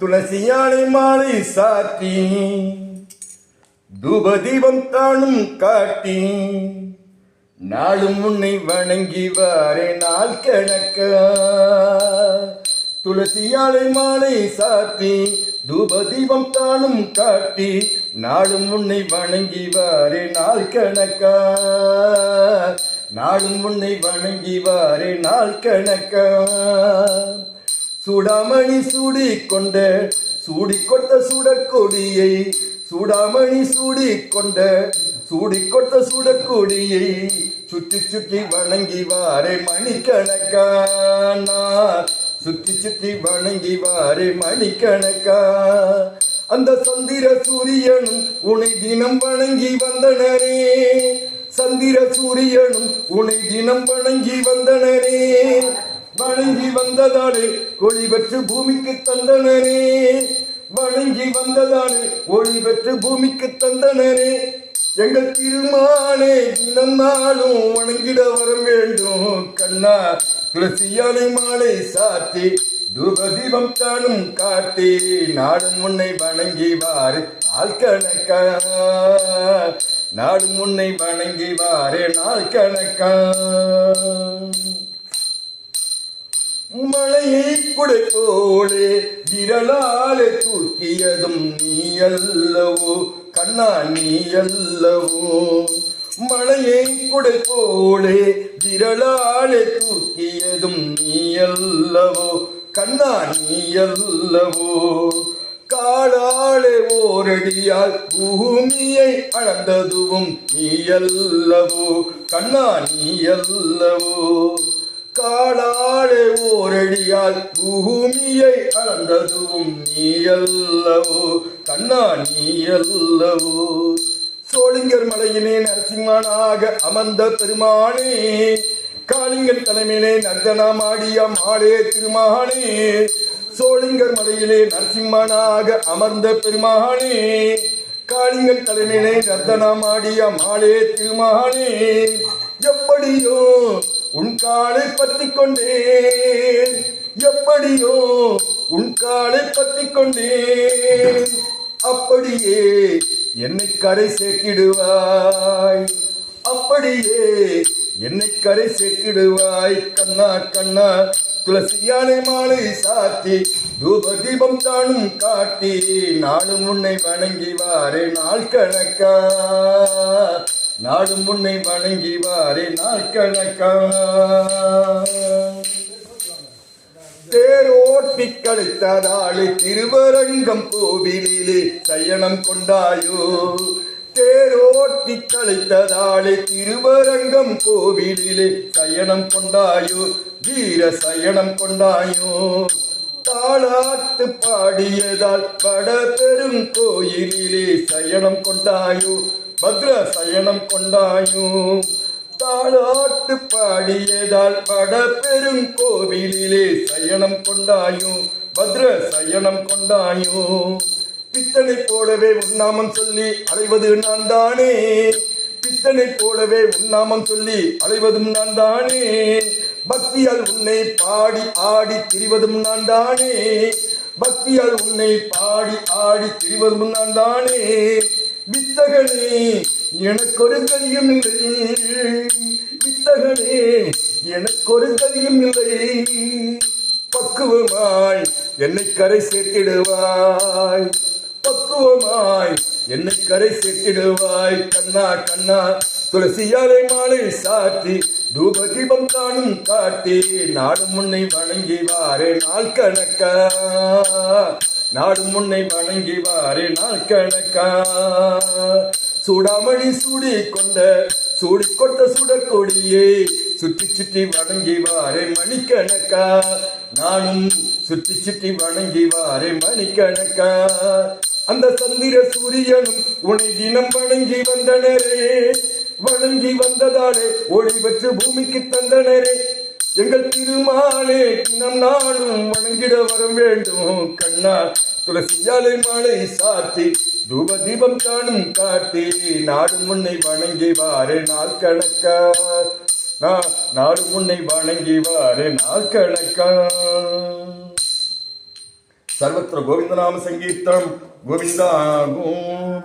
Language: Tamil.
துளசியானை மாலை சாத்தி தூபதீபம் காணும் காட்டி நாளும் உன்னை வணங்கி வாரே நாள் கணக்க துளசியாலை மாலை சாத்தி தூபதீபம் தானும் காட்டி நாளும் உன்னை வணங்கி வாரே நாள் கணக்கா நாளும் உன்னை வணங்கி வாரே நாள் கணக்கா சூடாமணி சூடி கொண்ட சூடி கொண்ட சுடற்கொடியை சூடாமணி சூடி கொண்ட சூடி கொண்ட சுடற்கொடியை சுற்றி சுற்றி வணங்கி வாரே மணிக்கணக்கானா சுற்றி சுற்றி வணங்கி வாரே மணிக்கணக்கா. அந்த சந்திர சூரியனும் உனை தினம் வணங்கி வந்தனரே. சந்திர சூரியனும் உனை தினம் வணங்கி வந்தனரே. வணங்கி வந்ததாலே ஒளி பெற்று பூமிக்கு தந்தனரே வணங்கி வந்ததாலே ஒளி பெற்று பூமிக்கு தந்தனரே எங்கள் திருமானே தினம் நாளும் வணங்கிட வர வேண்டும். கண்ணா துளசியானை மாலை சாத்தி தூபதீபம் தானும் காட்டி நாடும் உன்னை வணங்கிவாறு நாள் கணக்கா. நாடும் உன்னை வணங்கிவாறு நாள் கணக்கா. மழையை குடை போலே விரலாலே தூக்கியதும் நீ அல்லவோ கண்ணா நீ அல்லவோ மழையை குடை போலே விரலாலே தூக்கியதும் நீ அல்லவோ கண்ணா நீ அல்லவோ காலாலே ஓரடியால் பூமியை அளந்ததுவும் நீ அல்லவோ கண்ணா நீ அல்லவோ காலாலே ஓரடியால் பூமியை அளந்ததும் நீயல்லவோ? கண்ணா நீயல்லவோ? சோழிங்கர் மலையிலே நரசிம்மனாக அமர்ந்த பெருமானே காளிங்கன் தலைமையிலே நர்தனமாடிய மாலே திருமகனே சோழிங்கர் மலையிலே நரசிம்மனாக அமர்ந்த பெருமகனே காளிங்கன் தலைமையிலே நர்தனமாடிய மாலே திருமகனே எப்படியோ உன் காலை பற்றி கொண்டேன் எப்படியோ உன் காலை பற்றி கொண்டேன் அப்படியே என்னை கரை சேர்க்கிடுவாய் அப்படியே என்னை கரை சேர்க்கிடுவாய் கண்ணா கண்ணா துளசியானை மாலை சாத்தி தூப தீபம் தானும் காட்டி நாளும் உன்னை வணங்கி வாரே நாள் கணக்கா. நாடும் முன்னை வணங்கி வாரே நாட்கணக்கா தேரோட்டி கழித்ததாளை திருவரங்கம் கோவிலிலே சயனம் கொண்டாயோ. தேரோட்டி கழித்ததாளை திருவரங்கம் கோவிலிலே சயனம் கொண்டாயோ. வீர சயனம் கொண்டாயோ. தாளாட்டு பாடியதால் வட பெரும் கோயிலிலே சயனம் கொண்டாயோ. பத்ர சயனம் கொண்டாயும். தாளாட்டு பாடியதால் பட பெரும் கோவிலிலே சயனம் கொண்டாயும். பத்ர சயனம் கொண்டாயும். பித்தனை போலவே உன்னாமம் சொல்லி அலைவது நான் தானே பித்தனை போலவே உன்னாமம் சொல்லி அலைவதும் நான் தானே பக்தியால் உன்னை பாடி ஆடி திரிவதும் நான் தானே பக்தியால் உன்னை பாடி ஆடி திரிவதும் நான் தானே வித்தகனே எனக்கொரு கதியும் இல்லை. வித்தகனே எனக்கொரு கதியும் இல்லை. பக்குவமாய் என்னை கரை சேர்த்திடுவாய். பக்குவமாய் என்னை கரை சேர்த்திடுவாய். கண்ணா கண்ணா துளசியாலை மாலை சாத்தி தூப தீபம் காணும் காட்டி நாடு முன்னை வணங்கி வாரே நாள் கணக்கா. நாடு முன்னை வணங்கி வாரே நாள் கணக்கா சூடாமணி சூடி கொண்ட சூடி கொண்ட சுடக்கொடியே சுற்றி சுற்றி வணங்கி வாரே மணிக்கணக்கா நானும் சுற்றி சுற்றி வணங்கி வாரே மணிக்கணக்கா அந்த சந்திர சூரியனும் உனை தினம் வணங்கி வந்தனரே வணங்கி வந்ததாலே ஒளி பெற்று பூமிக்கு தந்தனரே எங்கள் திருமாலே தினம் நாளும் வணங்கிட வர வேண்டும். கண்ணா துளசியாலை மாலை சாத்தி தூப தீபம் காணும் காட்டி நாடு முன்னை வணங்கி வாரே நாள் கணக்கா. நான் நாடு முன்னை வணங்கி வாரே நாள் கணக்கா. சர்வத்திர கோவிந்தநாம சங்கீர்த்தனம் கோவிந்தா கோவிந்த